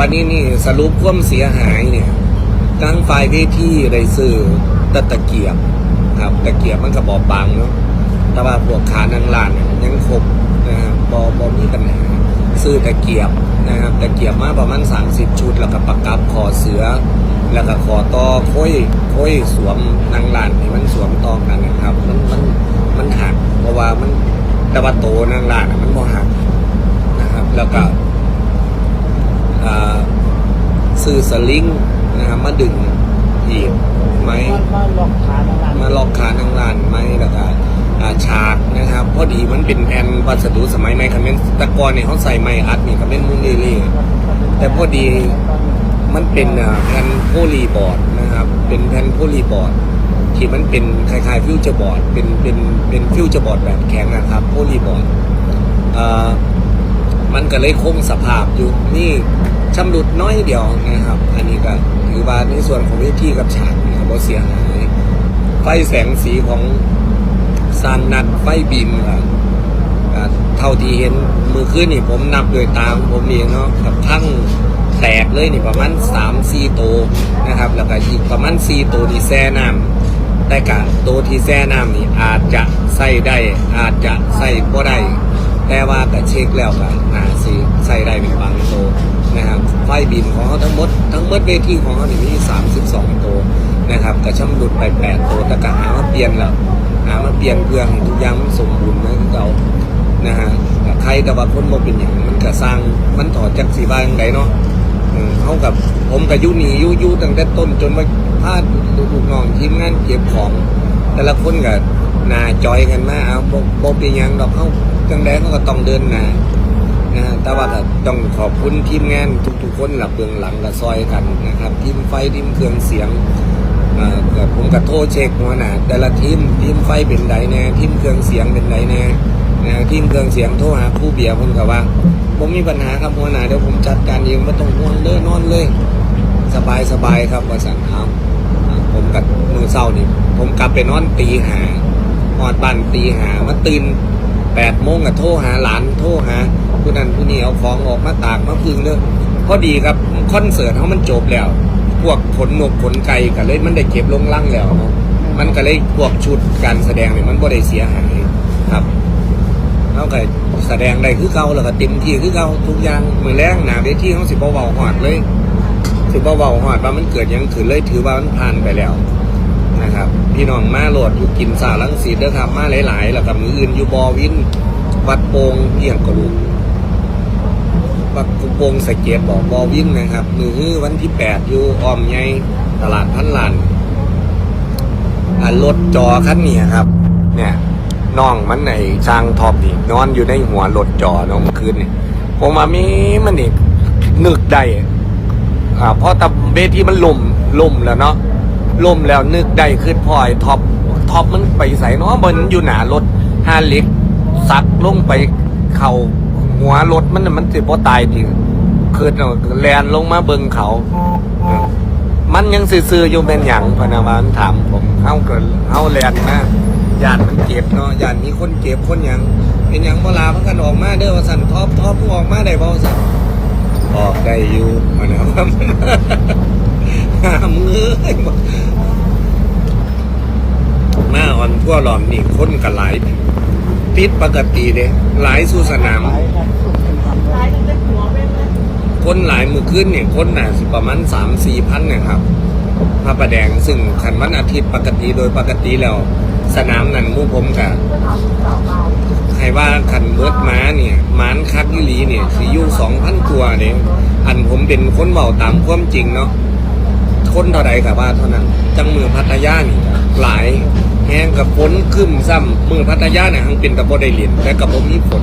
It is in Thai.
วันนี้นี่สรุปความเสียหายเนี่ยทั้งฝ่ายเวทีได้ซื้อตะตะเกียบครับตะเกียบมันก็บอบบางเนาะแต่ว่าพวกขานังลานเนี่ยยังครบนะครับบอบอมีปัญหาซื้อตะเกียบนะครับตะเกียบมาประมาณ 30 ชุด แล้วก็ประกับคอเสือ แล้วก็คอต่อค่อยค่อยสวมนางลานที่มันสวมตองกันนะครับ มันมันมันหักเพราะว่ามันแต่ว่าโตนางลานอะมันบ่หักนะครับ แล้วก็ อ่า ซื้อสลิงนะครับมาดึงอีกไหมมาหลอกขาในร้านมาลอกขาทั้งร้านไหมแล้วก็อ่าฉากนะครับพอดีมันเป็นแผ่นวัสดุสมัยใหม่คันเป็นแตะกอนเนี่ยเขาใส่ไม้อัดนี่คันเป็นมุนเล่ๆแต่พอดีมันเป็นอ่าแผ่นโพลีบอร์ดนะครับเป็นแผ่นโพลีบอร์ดที่มันเป็นคล้ายๆฟิวเจอร์บอร์ดเป็นเป็นเป็นฟิวเจอร์บอร์ดแบบแข็งนะครับโพลีบอร์ดอ่ามันก็เลยคงสภาพอยู่นี่ ชำรุดน้อยเดียวนะครับ อันนี้ก็ถือว่าในส่วนของเวทีกับฉากนี่ก็บ่เสียหายไฟแสงสีของซานนัดไฟบีมก็ก็เท่าที่เห็นมือขึ้นนี่ผมนับโดยตามผมเองเนาะกับทั้งแตกเลยนี่ประมาณ3 4โตวนะครับ แล้วก็อีกประมาณ4โตวที่แซ่น้ำแต่กะโตวที่แซ่น้ำนี่อาจจะใส่ได้ อาจจะใส่บ่ได้แต่ว่าก็เช็คแล้วก็น่าสิใส่ได้เป็นบางโตว นะครับไฟบินของเขาทั้งหมด ทั้งหมดเวทีของเขานี่มี 32 ตัวนะครับกระช่ำหลุดไป 8 ตัวแต่ก็หามาเปลี่ยนแล้วหามาเปลี่ยนเพื่อให้ทุกอย่างมันสมบูรณ์นะเรานะฮะใครแต่ว่าคนบ่เป็นอย่างมันก็สร้างมันถอดจากสีบ้าอย่างไรเนาะเขากับผมกับยุนียุยุตั้งแต่ต้นจนมาพาดลูกน้องทีมงานเก็บของ แต่ละคนก็หนาจอยกันมาเอาบ่เป็นหยังดอกเขาจังแดงเขาก็ต้องเดินหนา นะแต่ว่าก็ต้องขอบคุณทีมงานทุกๆคนหลับเบื้องหลังกับซอยกันนะครับ ทีมไฟทีมเครื่องเสียงผมก็โทรเช็คหัวหน้าแต่ละทีมทีมไฟเป็นไดแน่ทีมเครื่องเสียงเป็นไดแน่นะทีมเครื่องเสียงโทรหาผู้เบียร์ผมก็ว่าผมมีปัญหาครับหัวหน้าเดี๋ยวผมจัดการเองไม่ต้องห่วงเด้อนอนเลย สบายสบายครับว่าสันเอาผมกับมือเศร้านี่ผมกลับไปนอนตีหาหอดบ้านตีหามาตื่น แปดโมงกับโทรหาหลานโทรหาผู้นั้นผู้นี้เอาของออกมาตากมาพึ่งเด้อพอดีครับคอนเสิร์ตเขามันจบแล้ว พวกขนนกขนไก่ก็เลยมันได้เก็บลงล่างแล้วเนาะมันก็เลยพวกชุดการแสดงเนี่ยมันบ่ได้เสียหายครับเขาก็แสดงได้คือเก่าแล้วก็เต็มที่คือเก่าทุกอย่างมือแรงหนาเวทีเขาสิบเว้าหอดเลยถือว่าเบาหอดว่ามันเกิดยังขึ้นเลยถือว่ามันผ่านไปแล้ว นะครับพี่น้องมาโหลดอยู่กินสาลังสีเด้อครับมาหลายๆแล้วกับมืออื่นอยู่บอวิน วัดโปงเพียงกระลูกวัดโปงสเก็ดบอกบอวินนะครับ มือวันที่แปดอยู่ออมใหญ่ตลาดพันลานรถจอคันนี้ครับ เนี่ยน้องมันในช่างทอปนี่นอนอยู่ในหัวรถจอน้องคืนนี่ผมมามีมันนี่นึกได้อ่าเพราะตะเวทีมันล่มล่มแล้วเนาะ ล่มแล้วนึกได้ขึ้นพอไอ้ท็อปท็อปมันไปใส่เนาะมันอยู่หนารถห้าล็กซักลงไปเข่าหัวรถมันน่ะมันสิบ่ตายดิคือแลนลงมาเบิงเขา มันยังซื่อๆอยู่เป็นหยังพนาวานถามผมเฮาเกินเฮาแลนนะยานมันเจ็บเนาะยานมีคนเจ็บคนหยังเป็นหยังบ่ลามันกันออกมาเด้อว่าสั่นท็อปท็อปมึงออกมาได้บ่สั่นออกได้อยู่มันนะครับห้ามเงยมาอ่อน ทั่วหลอมนี่คนกันหลายปิดปกติเด้หลายสู่สนามคนควายตั้งแต่หัวไปเลยคลายมือขึ้นเนี่ยคนน่ะสิประมาณสามสี่พันนะครับพระประแดงซึ่งขันวันอาทิตย์ปกติโดยปกติแล้ว สนามนั้นมู่ผมกับใครว่าขันเบิดม้าเนี่ยม้านคักยี่ลีเนี่ยสิอยู่สองพันตัวเนี่ยอันผมเป็นคนเบาตามความจริงเนาะคนเท่าใดกับว่าเท่านั้นจังมือพัทยานี่หลาย แห้งกับฝนขึ้นซ้ำเมืองพัทยาเนี่ยทั้งเป็นตะโบ่ได้เหรียญแต่กับผมมีฝน